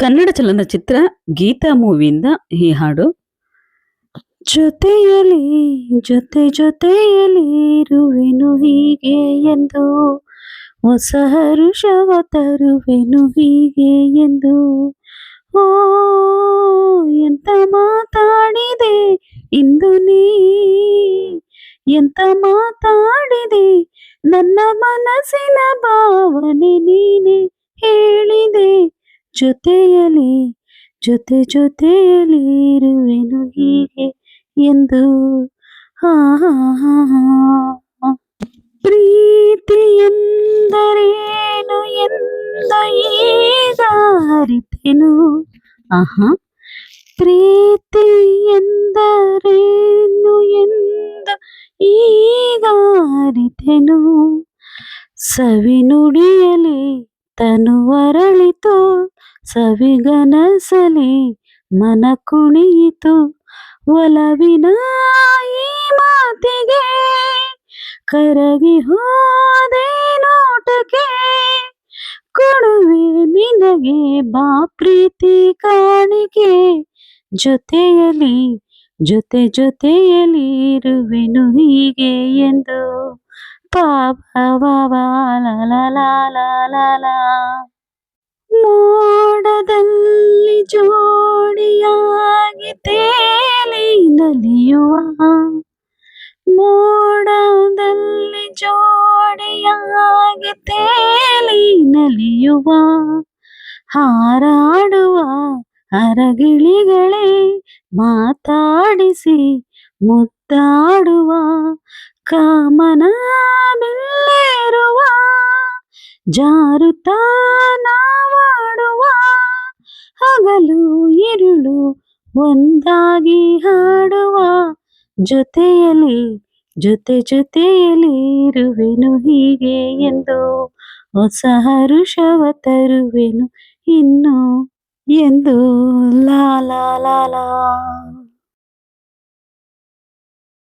ಕನ್ನಡ ಚಲನಚಿತ್ರ ಗೀತಾ ಮೂವಿಯಿಂದ ಈ ಹಾಡು. ಜೊತೆಯಲಿ ಜೊತೆ ಜೊತೆಯಲಿ ಇರುವೆನು ಹೀಗೆ ಎಂದು. ಹೊಸ ಹರುಷವ ತರುವೆನು ಹೀಗೆ ಎಂದು. ಓ, ಎಂತ ಮಾತಾಡಿದೆ ಇಂದು ನೀ. ಎಂತ ಮಾತಾಡಿದೆ ನನ್ನ ಮನಸ್ಸಿನ ಭಾವನೆ ನೀನೆ ಹೇಳಿದೆ. ಜೊತೆಯಲಿ ಜೊತೆ ಜೊತೆಯಲಿ ಇರುವೆನು ಹೀಗೆ ಎಂದು. ಹಾ ಹಾ ಹಾ ಹಾ. ಪ್ರೀತಿ ಎಂದರೇನು ಎಂದ ಈಗ ಅರಿತೆನು. ಆಹಾ. ಪ್ರೀತಿ ಎಂದರೇನು ಎಂದ ಈಗ ಅರಿತೆನು. ಸವಿ ತನು ಅರಳಿತು ಸವಿಗನಸಲಿ, ಮನ ಕುಣಿಯಿತು ಒಲವಿನ ಈ ಮಾತಿಗೆ. ಕರಗಿ ಹೋದೆ ನೋಟಕ್ಕೆ, ಕೊಡುವೆ ನಿನಗೆ ಬಾ ಪ್ರೀತಿ ಕಾಣಿಕೆ. ಜೊತೆಯಲಿ ಜೊತೆ ಜೊತೆಯಲಿ ಇರುವೆನು ಹೀಗೆ ಎಂದು ಪಾಪ. ಮೋಡದಲ್ಲಿ ಜೋಡಿಯಾಗಿ ತೇಲಿ ನಲಿಯುವ. ಮೋಡದಲ್ಲಿ ಜೋಡಿಯಾಗಿ ತೇಲಿ ನಲಿಯುವ. ಹಾರಾಡುವ ಅರಗಿಳಿಗಳೇ ಮಾತಾಡಿಸಿ ಮುದ್ದಾಡುವ. ಕಾಮನ ಬಿಲ್ಲೇರುವ ಜಾರುತ್ತಾ ನಾವಾಡುವ, ಹಗಲು ಇರುಳು ಒಂದಾಗಿ ಹಾಡುವ, ಜೊತೆಯಲ್ಲಿ, ಜೊತೆ ಜೊತೆಯಲ್ಲಿ ಇರುವೆನು ಹೀಗೆ ಎಂದು ಹೊಸ ಹರುಷವ ತರುವೆನು ಇನ್ನು ಎಂದು. ಲಾ ಲಾ ಲಾ ಲಾ